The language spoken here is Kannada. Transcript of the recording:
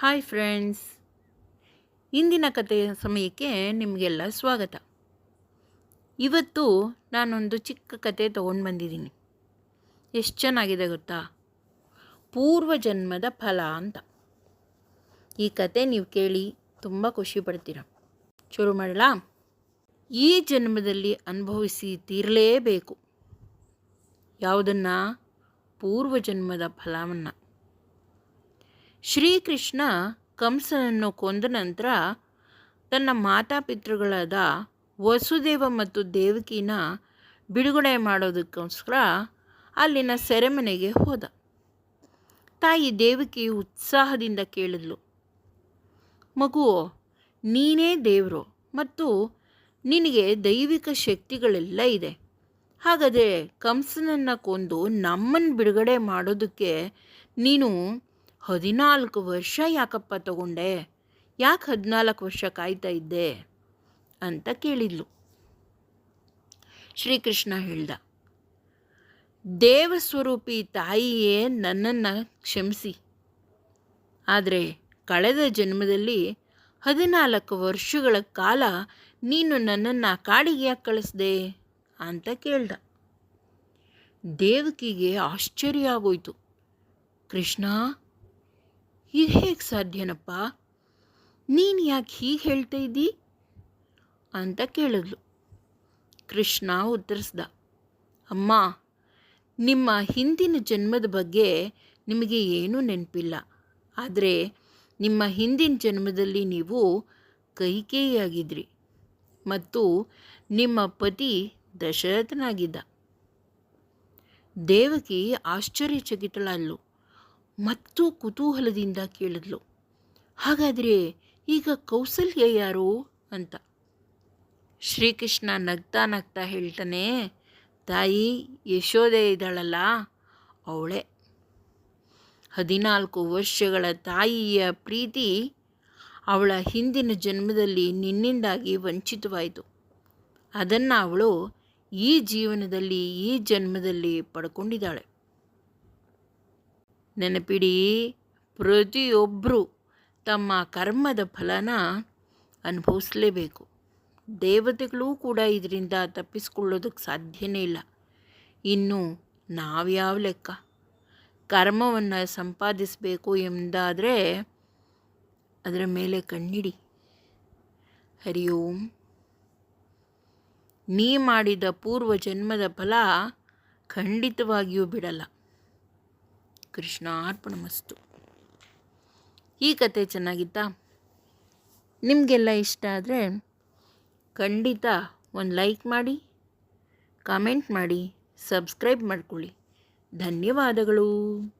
ಹಾಯ್ ಫ್ರೆಂಡ್ಸ್ ಇಂದಿನ ಕಥೆಯ ಸಮಯಕ್ಕೆ ನಿಮಗೆಲ್ಲ ಸ್ವಾಗತ. ಇವತ್ತು ನಾನೊಂದು ಚಿಕ್ಕ ಕತೆ ತೊಗೊಂಡು ಬಂದಿದ್ದೀನಿ. ಎಷ್ಟು ಚೆನ್ನಾಗಿದೆ ಗೊತ್ತಾ? ಪೂರ್ವ ಜನ್ಮದ ಫಲ ಅಂತ. ಈ ಕತೆ ನೀವು ಕೇಳಿ ತುಂಬ ಖುಷಿ ಪಡ್ತೀರ. ಶುರು ಮಾಡಲಾ? ಈ ಜನ್ಮದಲ್ಲಿ ಅನುಭವಿಸಿ ತೀರಲೇಬೇಕು. ಯಾವುದನ್ನು? ಪೂರ್ವ ಜನ್ಮದ ಫಲವನ್ನು. ಶ್ರೀಕೃಷ್ಣ ಕಂಸನನ್ನು ಕೊಂದ ನಂತರ ತನ್ನ ಮಾತಾಪಿತೃಗಳಾದ ವಸುದೇವ ಮತ್ತು ದೇವಕಿನ ಬಿಡುಗಡೆ ಮಾಡೋದಕ್ಕೋಸ್ಕರ ಅಲ್ಲಿನ ಸೆರೆಮನೆಗೆ ಹೋದ. ತಾಯಿ ದೇವಕಿ ಉತ್ಸಾಹದಿಂದ ಕೇಳಿದ್ಲು ಮಗು ನೀನೇ ದೇವರು ಮತ್ತು ನಿನಗೆ ದೈವಿಕ ಶಕ್ತಿಗಳೆಲ್ಲ ಇದೆ. ಹಾಗಾದರೆ ಕಂಸನನ್ನು ಕೊಂದು ನಮ್ಮನ್ನು ಬಿಡುಗಡೆ ಮಾಡೋದಕ್ಕೆ ನೀನು ಹದಿನಾಲ್ಕು ವರ್ಷ ಯಾಕಪ್ಪ ತಗೊಂಡೆ? ಯಾಕೆ ಹದಿನಾಲ್ಕು ವರ್ಷ ಕಾಯ್ತಾ ಇದ್ದೆ? ಅಂತ ಕೇಳಿದ್ಲು. ಶ್ರೀಕೃಷ್ಣ ಹೇಳ್ದ, ದೇವಸ್ವರೂಪಿ ತಾಯಿಯೇ ನನ್ನನ್ನು ಕ್ಷಮಿಸಿ. ಆದರೆ ಕಳೆದ ಜನ್ಮದಲ್ಲಿ ಹದಿನಾಲ್ಕು ವರ್ಷಗಳ ಕಾಲ ನೀನು ನನ್ನನ್ನು ಕಾಡಿಗೆ ಯಾಕೆ ಕಳಿಸ್ದೆ? ಅಂತ ಕೇಳ್ದ. ದೇವಕಿಗೆ ಆಶ್ಚರ್ಯ ಆಗೋಯ್ತು. ಕೃಷ್ಣ ಇದು ಹೇಗೆ ಸಾಧ್ಯನಪ್ಪ? ನೀನು ಯಾಕೆ ಹೀಗೆ ಹೇಳ್ತಾ ಇದ್ದಿ? ಅಂತ ಕೇಳಿದ್ಲು. ಕೃಷ್ಣ ಉತ್ತರಿಸ್ದ, ಅಮ್ಮ, ನಿಮ್ಮ ಹಿಂದಿನ ಜನ್ಮದ ಬಗ್ಗೆ ನಿಮಗೆ ಏನೂ ನೆನಪಿಲ್ಲ. ಆದರೆ ನಿಮ್ಮ ಹಿಂದಿನ ಜನ್ಮದಲ್ಲಿ ನೀವು ಕೈಕೇಯಿಯಾಗಿದ್ರಿ ಮತ್ತು ನಿಮ್ಮ ಪತಿ ದಶರಥನಾಗಿದ್ದ. ದೇವಕಿ ಆಶ್ಚರ್ಯಚಕಿತಳಲ್ಲು ಮತ್ತು ಕುತೂಹಲದಿಂದ ಕೇಳಿದ್ಲು. ಹಾಗಾದರೆ ಈಗ ಕೌಸಲ್ಯ ಯಾರು ಅಂತ. ಶ್ರೀಕೃಷ್ಣ ನಗ್ತಾ ನಗ್ತಾ ಹೇಳ್ತಾನೆ, ತಾಯಿ ಯಶೋದೆ ಇದ್ದಾಳಲ್ಲ, ಅವಳೆ. ಹದಿನಾಲ್ಕು ವರ್ಷಗಳ ತಾಯಿಯ ಪ್ರೀತಿ ಅವಳ ಹಿಂದಿನ ಜನ್ಮದಲ್ಲಿ ನಿನ್ನಿಂದಾಗಿ ವಂಚಿತವಾಯಿತು. ಅದನ್ನು ಅವಳು ಈ ಜೀವನದಲ್ಲಿ ಈ ಜನ್ಮದಲ್ಲಿ ಪಡ್ಕೊಂಡಿದ್ದಾಳೆ. ನೆನಪಿಡಿ ಪ್ರತಿಯೊಬ್ಬರೂ ತಮ್ಮ ಕರ್ಮದ ಫಲನ ಅನುಭವಿಸಲೇಬೇಕು. ದೇವತೆಗಳೂ ಕೂಡ ಇದರಿಂದ ತಪ್ಪಿಸ್ಕೊಳ್ಳೋದಕ್ಕೆ ಸಾಧ್ಯನೇ ಇಲ್ಲ. ಇನ್ನು ನಾವ್ಯಾವ ಲೆಕ್ಕ? ಕರ್ಮವನ್ನು ಸಂಪಾದಿಸಬೇಕು ಎಂದಾದರೆ ಅದರ ಮೇಲೆ ಕಣ್ಣಿಡಿ. ಹರಿ ಓಂ. ನೀ ಮಾಡಿದ ಪೂರ್ವ ಜನ್ಮದ ಫಲ ಖಂಡಿತವಾಗಿಯೂ ಬಿಡಲ್ಲ. ಕೃಷ್ಣಾರ್ಪಣಮಸ್ತು. ಈ ಕತೆ ಚೆನ್ನಾಗಿತ್ತಾ? ನಿಮಗೆಲ್ಲ ಇಷ್ಟ ಆದರೆ ಖಂಡಿತ ಒಂದು ಲೈಕ್ ಮಾಡಿ, ಕಾಮೆಂಟ್ ಮಾಡಿ, ಸಬ್ಸ್ಕ್ರೈಬ್ ಮಾಡ್ಕೊಳ್ಳಿ. ಧನ್ಯವಾದಗಳು.